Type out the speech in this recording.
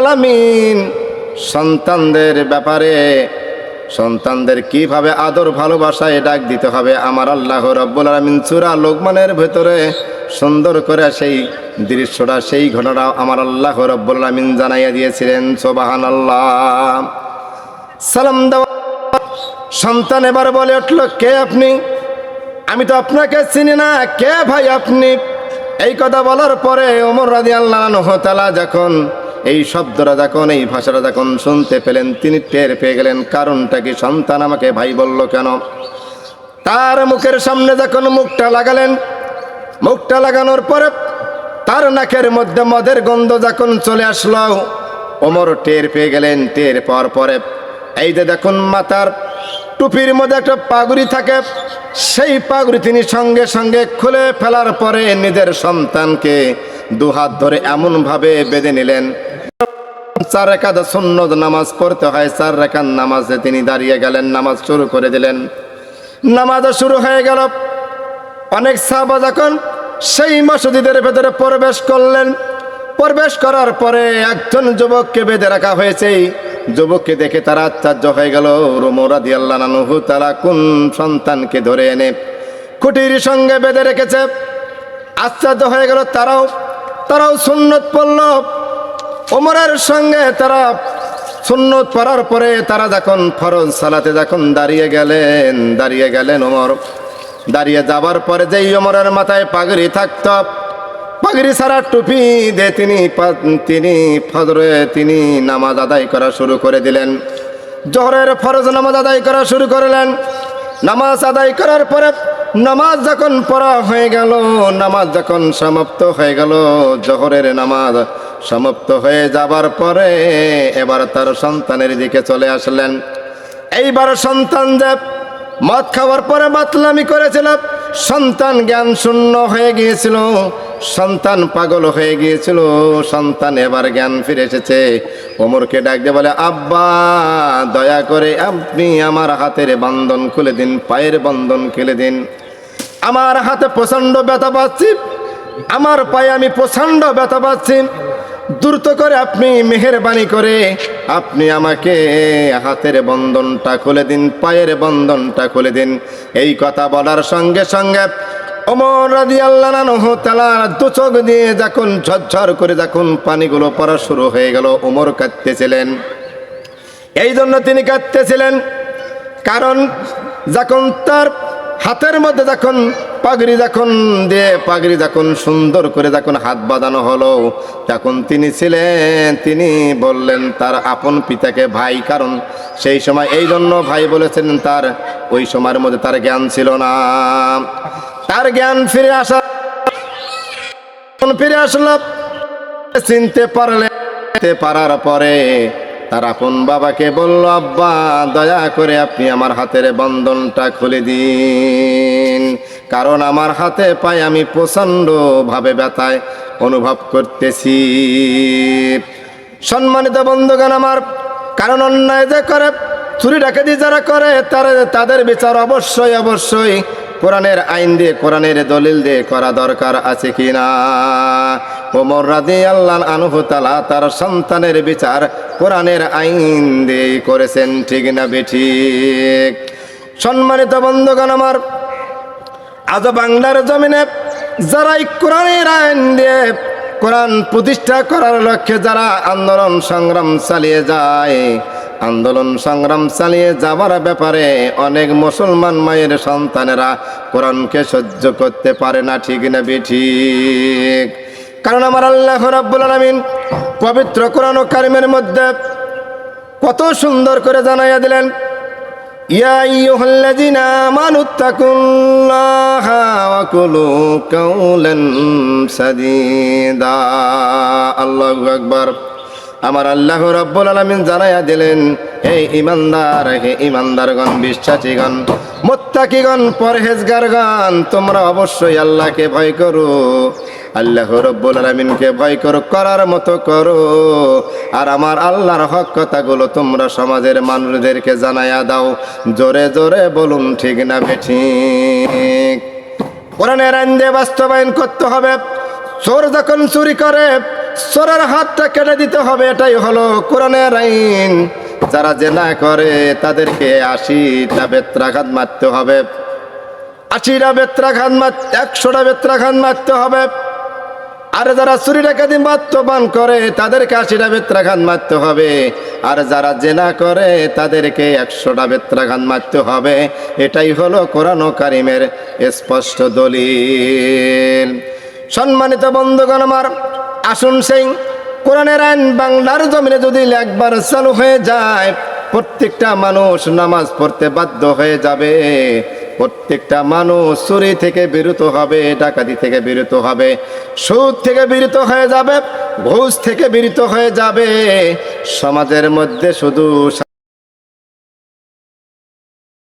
আলামিন। সন্তানদের ব্যাপারে, সন্তানদের কীভাবে আদর ভালোবাসায় ডাক দিতে হবে, আমার আল্লাহ রব্বুল আলামিন চূড়া লোকমানের ভেতরে সুন্দর করে সেই দৃশ্যটা, সেই ঘটনা আমার আল্লাহ রব্বুল আলামিন জানাইয়া দিয়েছিলেন সোবাহান আল্লাহ সালাম দেওয়া, সন্তান এবার বলে উঠল, কে আপনি? আমি তো আপনাকে চিনি না, কে ভাই আপনি? এই কথা বলার পরে ওমর রাজি আল্লাহ যখন এই শব্দটা যখন, এই ভাষাটা যখন শুনতে পেলেন, তিনি টের পেয়ে গেলেন, কারণটা কি? সন্তান আমাকে ভাই বলল, কেন? তার মুখের সামনে যখন মুখটা লাগালেন, মুখটা লাগানোর পরে তার নাকের মধ্যে মদের গন্ধ যখন চলে আসলো, ওমর টের পেয়ে গেলেন, টের পাওয়ার পরে এই যে দেখুন মাথার টুপির মধ্যে একটা পাগুড়ি থাকে, সেই পাগুড়ি তিনি সঙ্গে সঙ্গে খুলে ফেলার পরে নিজের সন্তানকে দুহাত ধরে এমনভাবে বেঁধে নিলেন চার রেখাত সুন্নত নামাজ পড়তে হয়, চার রেখার নামাজে তিনি দাঁড়িয়ে গেলেন, নামাজ শুরু করে দিলেন। নামাজও শুরু হয়ে গেল। অনেক সাহাবা যখন সেই মসজিদের ভেতরে প্রবেশ করলেন, প্রবেশ করার পরে একজন যুবককে বেঁধে রাখা হয়েছে। যুবককে দেখে তারা আশ্চর্য হয়ে গেল। রুমরাদি আল্লাহ তারা কোন সন্তানকে ধরে এনে খুঁটির সঙ্গে বেঁধে রেখেছে? আশ্চর্য হয়ে গেল তারাও তারাও সুন্নত পড়ল। ওমরের সঙ্গে তারা সুন্নত পড়ার পরে তারা যখন ফরজ সালাতে যখন দাঁড়িয়ে গেলেন দাঁড়িয়ে গেলেন ওমর। দাঁড়িয়ে যাবার পরে যেই ওমরের মাথায় পাগড়ি থাকত, পাগড়ি ছাড়া টুপি দিয়ে তিনি তিনি ফজরে তিনি নামাজ আদায় করা শুরু করে দিলেন। জহরের ফরজ নামাজ আদায় করা শুরু করলেন। নামাজ আদায় করার পরে নামাজ যখন পড়া হয়ে গেল, নামাজ যখন সমাপ্ত হয়ে গেল, জহরের নামাজ সমাপ্ত হয়ে যাবার পরে এবার তার সন্তানের দিকে চলে আসলেন। এইবার সন্তান যে মদ খাওয়ার পরে মাতলামি করেছিল, সন্তান জ্ঞান শূন্য হয়ে গিয়েছিল, সন্তান পাগল হয়ে গিয়েছিল, সন্তান এবার জ্ঞান ফিরে এসেছে। ওমরকে ডাক দিয়ে বলে, আব্বা, দয়া করে আপনি আমার হাতের বন্ধন খুলে দিন, পায়ের বন্ধন খুলে দিন। আমার হাতে প্রচণ্ড ব্যথা পাচ্ছি, আমার পায়ে আমি প্রচণ্ড ব্যথা পাচ্ছি। দ্রুত করে আপনি মেহেরবানি করে আপনি আমাকে হাতের বন্ধনটা খুলে দিন, পায়ের বন্ধনটা খুলে দিন। এই কথা বলার সঙ্গে সঙ্গে দিয়ে যখন ঝরঝর করে যখন পানিগুলো শুরু হয়ে গেল, ওমর কাঁদতেছিলেন। এই জন্য তিনি কাঁদতেছিলেন। কারণ যখন তার হাতের মধ্যে যখন পাগড়ি যখন দিয়ে পাগড়ি যখন সুন্দর করে যখন হাত বাঁধানো হলো তখন তিনি ছিলেন, তিনি বললেন, তার আপন পিতাকে ভাই, কারণ সেই সময় এই জন্য ভাই বলেছেন, তার ওই সময়ের মধ্যে তার জ্ঞান ছিল না। তার জ্ঞান ফিরে আসা, ফিরে আসলো, চিনতে পারলে, পারার পরে তার আপন বাবাকে বলল, আব্বা, দয়া করে আপনি আমার হাতের বন্ধনটা খুলে দিন। কারণ আমার হাতে পায়ে আমি প্রচণ্ড ভাবে ব্যথায় অনুভব করতেছি। সম্মানিত বন্ধুগণ আমার, কারণ অন্যায় যে করে, চুরি ডাকে ডাকাতি যারা করে, তারা তাদের বিচার অবশ্যই অবশ্যই কোরআনের আইন দিয়ে, কোরআনের দলিল দিয়ে করা দরকার আছে কি না? ওমর রাজি আল্লাহ আনহু তালা তার সন্তানের বিচার কোরআনের আইন দিয়ে করেছেন, ঠিক না বেঠিক? সম্মানিত বন্ধুগণ আমার, আজ বাংলার জমিনে যারাই কোরআনের আইন দিয়ে কোরআন প্রতিষ্ঠা করার লক্ষ্যে যারা আন্দোলন সংগ্রাম চালিয়ে যায় আন্দোলন সংগ্রাম চালিয়ে যাবার ব্যাপারে অনেক মুসলমান মায়ের সন্তানেরা কোরআনকে সহ্য করতে পারে না ঠিক না ঠিক কারণ আমার আল্লাহ রাব্বুল আলামিন পবিত্র কোরআন ও কারিমের মধ্যে কত সুন্দর করে জানাইয়া দিলেন يا أيها الذين آمنوا اتقوا الله وقولوا قولا سديدا الله أكبر আমার আল্লাহ রব্বুল আলমিন জানাইয়া দিলেন, হে ইমানদার হে ইমানদারগণ বিশ্বাসীগণ, মোত্তাকিগণ, পরহেজগারগণ, তোমরা অবশ্যই আল্লাহকে ভয় করো। আল্লাহ রব্বুল আলমিনকে ভয় করো, করার মতো করো। আর আমার আল্লাহর হক কথাগুলো তোমরা সমাজের মানুষদেরকে জানাইয়া দাও। জোরে জোরে বলুন, ঠিক না বেঠিক? কোরআনের আইন দিয়ে বাস্তবায়ন করতে হবে। চোর যখন চুরি করে চোরের হাতটা কেটে দিতে হবে, এটাই হলো কোরআনের আইন। যারা জেনা করে, তাদেরকে আশিটা বেত্রাঘাত মারতে হবে। আশিটা বেত্রাঘাত মার, একশোটা বেত্রাঘাত মারতে হবে। আর যারা চুরি ডাকাতি বাত্যবান করে, তাদেরকে আশিটা বেত্রাঘাত মারতে হবে। আর যারা জেনা করে, তাদেরকে একশোটা বেত্রাঘাত মারতে হবে। এটাই হলো কোরআন কারিমের স্পষ্ট দলিল। সম্মানিত বন্ধুগণ আমার আসুন সেই কোরআনের আইন বাংলার জমিনে যদি একবার চালু হয়ে যায়, প্রত্যেকটা মানুষ নামাজ পড়তে বাধ্য হয়ে যাবে। প্রত্যেকটা মানুষ চুরি থেকে বিরত হবে, ডাকাতি থেকে বিরত হবে, সুদ থেকে বিরত হয়ে যাবে, ঘুষ থেকে বিরত হয়ে যাবে। সমাজের মধ্যে শুধু